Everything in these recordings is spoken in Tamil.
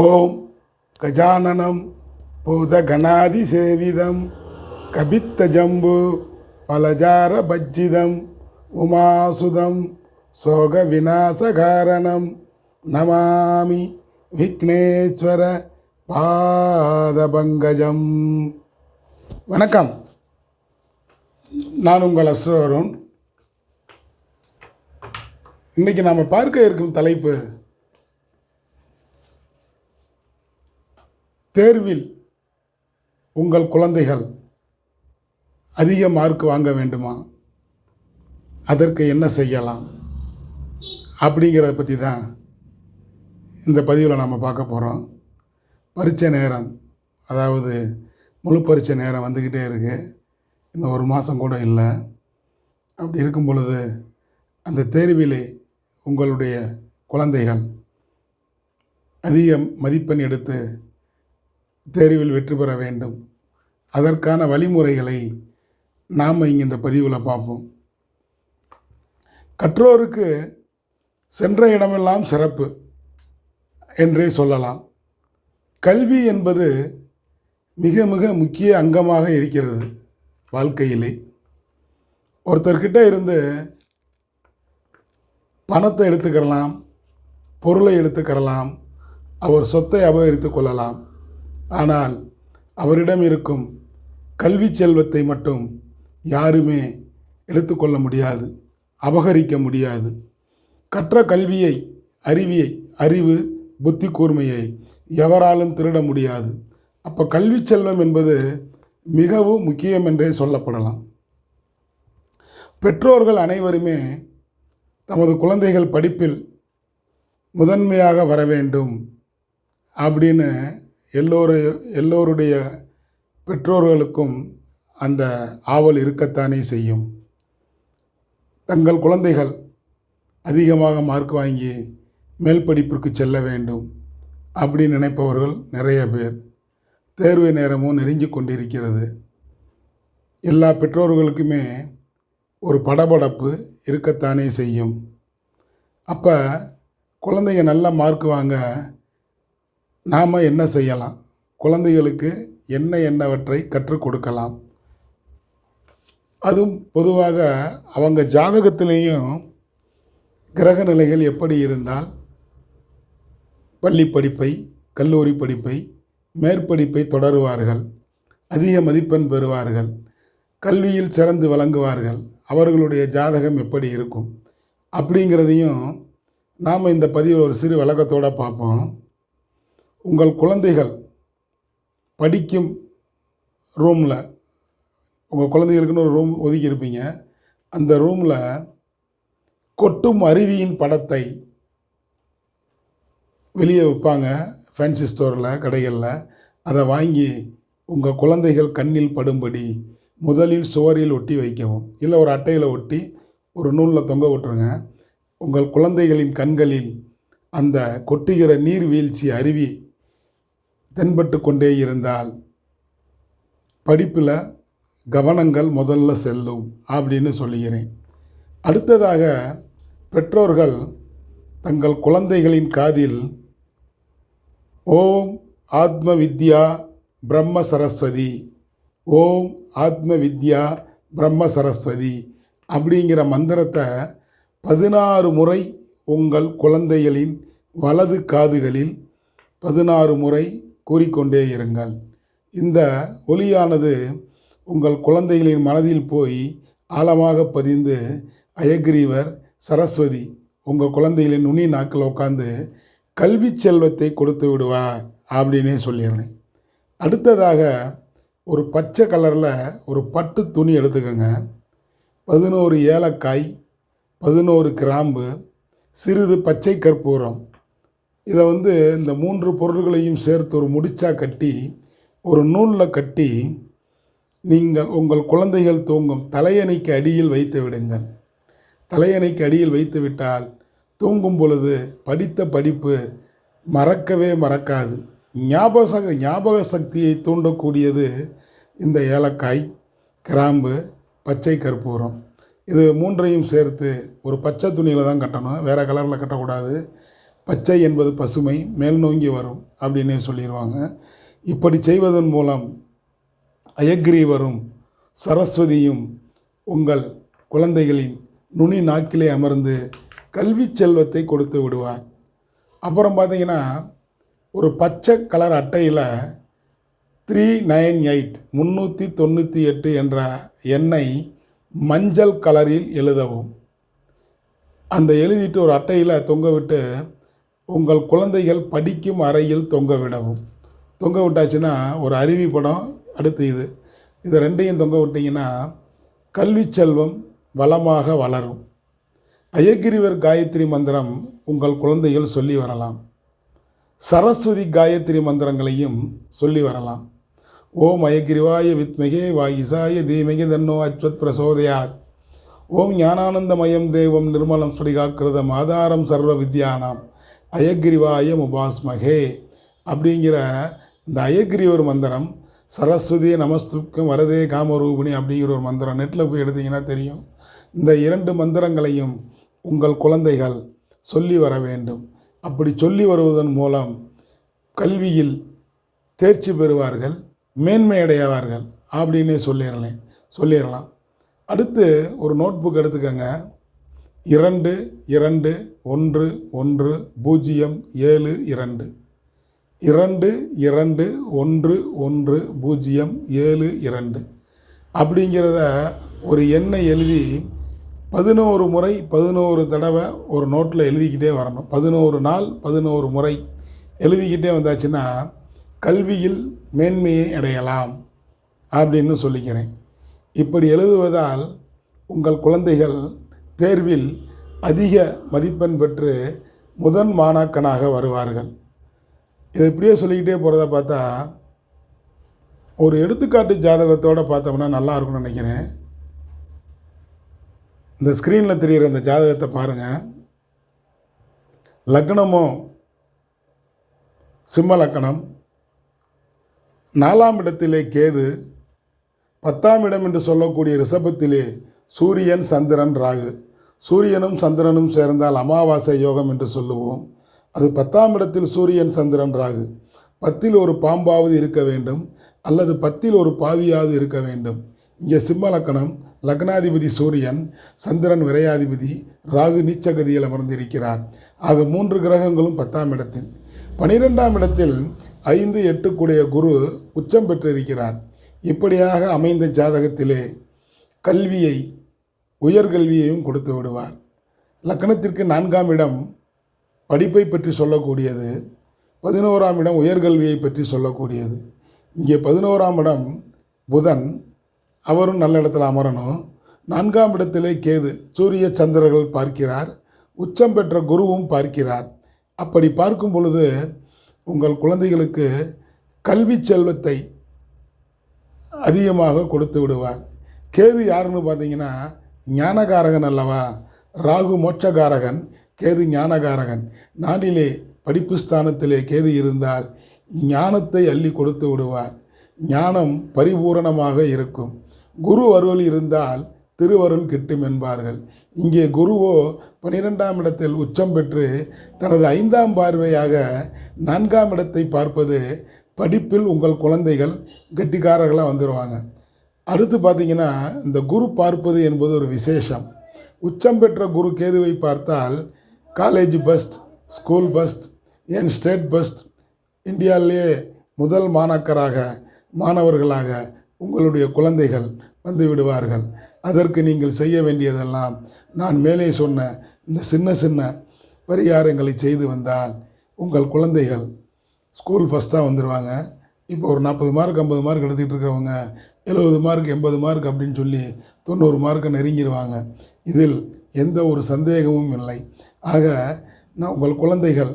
ஓம் கஜானனம் பூதகணாதி சேவிதம் கபித்த ஜம்பு பலஜார பஜ்ஜிதம் உமாசுதம் சோக விநாசகாரணம் நமாமி விக்னேஸ்வர பாதபங்கஜம். வணக்கம். நான் உங்கள் அஸ்ரோருண் இன்றைக்கி நாம் பார்க்க இருக்கும் தலைப்பு தேர்வில் உங்கள் குழந்தைகள் அதிக மார்க் வாங்க வேண்டுமா? அதற்கு என்ன செய்யலாம்? அப்படிங்கிறத பற்றி தான் இந்த பதிவில் நாம் பார்க்க போகிறோம் பரீட்சை நேரம் அதாவது முழு பரீட்சை நேரம் வந்துக்கிட்டே இருக்குது இன்னும் ஒரு மாதம் கூட இல்லை. அப்படி இருக்கும் பொழுது அந்த தேர்விலே உங்களுடைய குழந்தைகள் அதிக மதிப்பெண் எடுத்து தேர்வில் வெற்றி பெற வேண்டும். அதற்கான வழிமுறைகளை நாம் இங்கே இந்த பதிவில் பார்ப்போம். கற்றோருக்கு சென்ற இடமெல்லாம் சிறப்பு என்றே சொல்லலாம். கல்வி என்பது மிக மிக முக்கிய அங்கமாக இருக்கிறது வாழ்க்கையிலே. ஒருத்தர்கிட்ட இருந்து பணத்தை எடுத்துக்கிறலாம் பொருளை எடுத்துக்கிறலாம் அவர் சொத்தை அபகரித்து கொள்ளலாம். ஆனால் அவரிடம் இருக்கும் கல்வி செல்வத்தை மட்டும் யாருமே எடுத்துக்கொள்ள முடியாது அபகரிக்க முடியாது. கற்ற கல்வியை அறிவியை அறிவு புத்தி கூர்மையை எவராலும் திருட முடியாது. அப்போ கல்வி செல்வம் என்பது மிகவும் முக்கியம் என்றே சொல்லப்படலாம். பெற்றோர்கள் அனைவருமே தமது குழந்தைகள் படிப்பில் முதன்மையாக வர வேண்டும் அப்படின்னு எல்லோரு எல்லோருடைய பெற்றோர்களுக்கும் அந்த ஆவல் இருக்கத்தானே செய்யும். தங்கள் குழந்தைகள் அதிகமாக மார்க் வாங்கி மேல் படிப்பிற்கு செல்ல வேண்டும் அப்படி நினைப்பவர்கள் நிறைய பேர். தேர்வு நேரமும் நெருங்கி கொண்டிருக்கிறது. எல்லா பெற்றோர்களுக்குமே ஒரு படபடப்பு இருக்கத்தானே செய்யும். அப்போ குழந்தைங்க நல்ல மார்க் வாங்க நாம் என்ன செய்யலாம்? குழந்தைகளுக்கு என்ன என்னவற்றை கற்றுக் கொடுக்கலாம்? அதுவும் பொதுவாக அவங்க ஜாதகத்திலேயும் கிரக நிலைகள் எப்படி இருந்தால் பள்ளி படிப்பை கல்லூரி படிப்பை மேற்படிப்பை தொடருவார்கள். அதிக மதிப்பெண் பெறுவார்கள். கல்வியில் சிறந்து வழங்குவார்கள் அவர்களுடைய ஜாதகம் எப்படி இருக்கும்? அப்படிங்கிறதையும் நாம் இந்த பதிவில் ஒரு சிறு வழக்கத்தோடு பார்ப்போம். உங்கள் குழந்தைகள் படிக்கும் ரூமில் உங்கள் குழந்தைகளுக்குன்னு ஒரு ரூம் ஒதுக்கி இருப்பீங்க. அந்த ரூமில் கொட்டும் அருவியின் படத்தை வெளியே விற்பாங்க ஃபேன்சி ஸ்டோரில் கடைகளில். அதை வாங்கி உங்கள் குழந்தைகள் கண்ணில் படும்படி முதலில் சுவரில் ஒட்டி வைக்கவும். இல்லை ஒரு அட்டையில் ஒட்டி ஒரு நூலில் தொங்க விட்டுருங்க. உங்கள் குழந்தைகளின் கண்களில் அந்த கொட்டுகிற நீர்வீழ்ச்சி அருவி தென்பட்டு கொண்டே இருந்தால் படிப்பில் கவனங்கள் முதல்ல செல்லும் அப்படின்னு சொல்லுகிறேன். அடுத்ததாக பெற்றோர்கள் தங்கள் குழந்தைகளின் காதில் ஓம் ஆத்ம வித்யா பிரம்ம சரஸ்வதி ஓம் ஆத்ம வித்யா பிரம்ம சரஸ்வதி அப்படிங்கிற மந்திரத்தை பதினாறு முறை உங்கள் குழந்தைகளின் வலது காதுகளில் பதினாறு முறை கூறிக்கொண்டே இருங்கள். இந்த ஒலியானது உங்கள் குழந்தைகளின் மனதில் போய் ஆழமாக பதிந்து அயக்ரீவர் சரஸ்வதி உங்கள் குழந்தைகளின் நுனி நாக்கில் உட்காந்து கல்வி செல்வத்தை கொடுத்து விடுவார் அப்படின்னே சொல்லிடுறேன். அடுத்ததாக ஒரு பச்சை கலரில் ஒரு பட்டு துணி எடுத்துக்கோங்க. பதினோரு ஏலக்காய் பதினோரு கிராம்பு சிறிது பச்சை கற்பூரம் இதை வந்து இந்த மூன்று பொருள்களையும் சேர்த்து ஒரு முடிச்சா கட்டி ஒரு நூலில் கட்டி நீங்கள் உங்கள் குழந்தைகள் தூங்கும் தலையணைக்கு அடியில் வைத்து விடுங்கள். தலையணைக்கு அடியில் வைத்து விட்டால் தூங்கும் பொழுது படித்த படிப்பு மறக்கவே மறக்காது. ஞாபக சக ஞாபக சக்தியை தூண்டக்கூடியது இந்த ஏலக்காய் கிராம்பு பச்சை கற்பூரம். இது மூன்றையும் சேர்த்து ஒரு பச்சை துணியில் தான் கட்டணும். வேறு கலரில் கட்டக்கூடாது. பச்சை என்பது பசுமை மேல் நோங்கி வரும் அப்படின்னே சொல்லிடுவாங்க இப்படி செய்வதன் மூலம் அயக்ரீவரும் சரஸ்வதியும் உங்கள் குழந்தைகளின் நுனி நாக்கிலே அமர்ந்து கல்வி செல்வத்தை கொடுத்து விடுவார். அப்புறம் பார்த்தீங்கன்னா ஒரு பச்சை கலர் அட்டையில் த்ரீ நைன் எயிட் முந்நூற்றி தொண்ணூற்றி எட்டு என்ற எண்ணை மஞ்சள் கலரில் எழுதவும். அந்த எழுதிட்டு ஒரு அட்டையில் தொங்க விட்டு உங்கள் குழந்தைகள் படிக்கும் அறையில் தொங்க விடவும். தொங்க விட்டாச்சுன்னா ஒரு அருவி படம் அடுத்து இது. இது ரெண்டையும் தொங்க விட்டிங்கன்னா கல்வி செல்வம் வளமாக வளரும். அயக்கிரிவர் காயத்ரி மந்திரம் உங்கள் குழந்தைகள் சொல்லி வரலாம். சரஸ்வதி காயத்ரி மந்திரங்களையும் சொல்லி வரலாம். ஓம் அயக்கிரிவாய வித்மகே வாயிசாய தீமகி தன்னோ அச்வத் பிரசோதயாத். ஓம் ஞானானந்தமயம் தேவம் நிர்மலம் ஸ்ரீகாக்கிருதம் ஆதாரம் சர்வ வித்யானாம். அயக்ரிவாய முபாஸ்மகே அப்படிங்கிற இந்த அயக்ரிவர் மந்திரம் சரஸ்வதி நமஸ்துக்கும் வரதே காமரூபிணி அப்படிங்கிற ஒரு மந்திரம் நெட்டில் போய் எடுத்தீங்கன்னா தெரியும். இந்த இரண்டு மந்திரங்களையும் உங்கள் குழந்தைகள் சொல்லி வர வேண்டும். அப்படி சொல்லி வருவதன் மூலம் கல்வியில் தேர்ச்சி பெறுவார்கள் மேன்மை அடைவார்கள் அப்படின்னே சொல்லிடலாம் சொல்லிடலாம். அடுத்து ஒரு நோட் புக் எடுத்துக்கோங்க. இரண்டு இரண்டு ஒன்று ஒன்று பூஜ்ஜியம் ஏழு இரண்டு. இரண்டு இரண்டு ஒன்று ஒன்று பூஜ்ஜியம் ஏழு இரண்டு. அப்படிங்கிறத ஒரு எண்ணை எழுதி பதினோரு முறை பதினோரு தடவை ஒரு நோட்டில் எழுதிக்கிட்டே வரணும். பதினோரு நாள் பதினோரு முறை எழுதிக்கிட்டே வந்தாச்சுன்னா கல்வியில் மேன்மையை அடையலாம் அப்படின்னு சொல்லிக்கிறேன். இப்படி எழுதுவதால் உங்கள் குழந்தைகள் தேர்வில் அதிக மதிப்பெண் பெற்று முதன் மாணாக்கனாக வருவார்கள். இதை இப்படியே சொல்லிக்கிட்டே போகிறத பார்த்தா ஒரு எடுத்துக்காட்டு ஜாதகத்தோடு பார்த்தோம்னா நல்லா இருக்கும்னு நினைக்கிறேன். இந்த ஸ்க்ரீனில் தெரிகிற இந்த ஜாதகத்தை பாருங்கள் லக்னமும் சிம்ம லக்கணம் நாலாம் இடத்திலே கேது பத்தாம் இடம் என்று சொல்லக்கூடிய ரிஷபத்திலே சூரியன் சந்திரன் ராகு. சூரியனும் சந்திரனும் சேர்ந்தால் அமாவாசை யோகம் என்று சொல்லுவோம். அது பத்தாம் இடத்தில் சூரியன் சந்திரன் ராகு. பத்தில் ஒரு பாம்பாவது இருக்க வேண்டும். அல்லது பத்தில் ஒரு பாவியாவது இருக்க வேண்டும். இங்கே சிம்ம லக்கணம் லக்னாதிபதி சூரியன் சந்திரன் விரையாதிபதி ராகு நீச்சகதியில் அமர்ந்திருக்கிறார். ஆக மூன்று கிரகங்களும் பத்தாம் இடத்தில். பனிரெண்டாம் இடத்தில் ஐந்து எட்டுக்குடைய குரு உச்சம் பெற்றிருக்கிறார். இப்படியாக அமைந்த ஜாதகத்திலே கல்வியை உயர்கல்வியையும் கொடுத்து விடுவார். லக்கணத்திற்கு நான்காம் இடம் படிப்பை பற்றி சொல்லக்கூடியது பதினோராம் இடம் உயர்கல்வியை பற்றி சொல்லக்கூடியது. இங்கே பதினோராம் இடம் புதன் அவரும் நல்ல இடத்துல அமரணும். நான்காம் இடத்திலே கேது சூரிய சந்திரர்கள் பார்க்கிறார் உச்சம் பெற்ற குருவும் பார்க்கிறார். அப்படி பார்க்கும் பொழுது உங்கள் குழந்தைகளுக்கு கல்வி செல்வத்தை அதிகமாக கொடுத்து விடுவார். கேது யாருன்னு பார்த்தீங்கன்னா ஞானகாரகன் அல்லவா ராகு மோட்சகாரகன் கேது ஞானகாரகன். நாட்டிலே படிப்பு ஸ்தானத்திலே கேது இருந்தால் ஞானத்தை அள்ளி கொடுத்து விடுவார். ஞானம் பரிபூரணமாக இருக்கும். குரு அருள் இருந்தால் திருவருள் கிட்டும் என்பார்கள். இங்கே குருவோ பனிரெண்டாம் இடத்தில் உச்சம் பெற்று தனது ஐந்தாம் பார்வையாக நான்காம் இடத்தை பார்ப்பது படிப்பில் உங்கள் குழந்தைகள் கெட்டிக்காரர்களாக வந்துடுவாங்க அடுத்து பார்த்தீங்கன்னா இந்த குரு பார்ப்பது என்பது ஒரு விசேஷம். உச்சம் பெற்ற குரு கேதுவை பார்த்தால் காலேஜ் பஸ்ட் ஸ்கூல் பஸ்ட் ஏன் ஸ்டேட் பஸ்ட் இந்தியாவிலேயே முதல் மாணாக்கராக மாணவர்களாக உங்களுடைய குழந்தைகள் வந்து விடுவார்கள். அதற்கு நீங்கள் செய்ய வேண்டியதெல்லாம் நான் மேலே சொன்ன இந்த சின்ன சின்ன பரிகாரங்களை செய்து வந்தால் உங்கள் குழந்தைகள் ஸ்கூல் ஃபஸ்ட்டாக வந்துடுவாங்க இப்போ ஒரு நாற்பது மார்க் ஐம்பது மார்க் எடுத்துக்கிட்டு இருக்கிறவங்க எழுபது மார்க் எண்பது மார்க் அப்படின்னு சொல்லி தொண்ணூறு மார்க்கை நெருங்கிடுவாங்க இதில் எந்த ஒரு சந்தேகமும் இல்லை. ஆக நான் உங்கள் குழந்தைகள்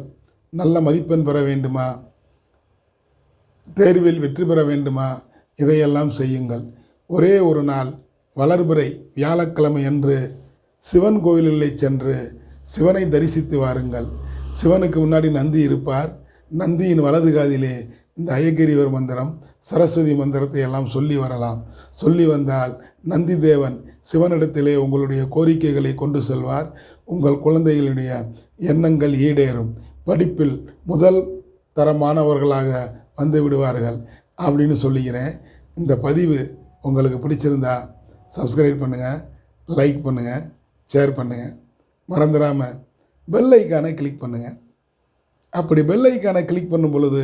நல்ல மதிப்பெண் பெற வேண்டுமா? தேர்வில் வெற்றி பெற வேண்டுமா? இதையெல்லாம் செய்யுங்கள். ஒரே ஒரு நாள் வளர்பிறை வியாழக்கிழமை அன்று சிவன் கோயிலிலே சென்று சிவனை தரிசித்து வாருங்கள். சிவனுக்கு முன்னாடி நந்தி இருப்பார். நந்தியின் வலது காதிலே இந்த ஐயக்கரிவர் மந்திரம் சரஸ்வதி மந்திரத்தை எல்லாம் சொல்லி வரலாம். சொல்லி வந்தால் நந்தி தேவன் சிவனிடத்திலே உங்களுடைய கோரிக்கைகளை கொண்டு செல்வார். உங்கள் குழந்தைகளுடைய எண்ணங்கள் ஈடேறும். படிப்பில் முதல் தரமானவர்களாக வந்து விடுவார்கள் அப்படின்னு சொல்லிக்கிறேன் இந்த பதிவு உங்களுக்கு பிடிச்சிருந்தா சப்ஸ்கிரைப் பண்ணுங்கள் லைக் பண்ணுங்கள் ஷேர் பண்ணுங்கள் மறந்துடாமல் பெல் ஐக்கானை கிளிக் பண்ணுங்கள் அப்படி பெல் ஐக்கானை கிளிக் பண்ணும் பொழுது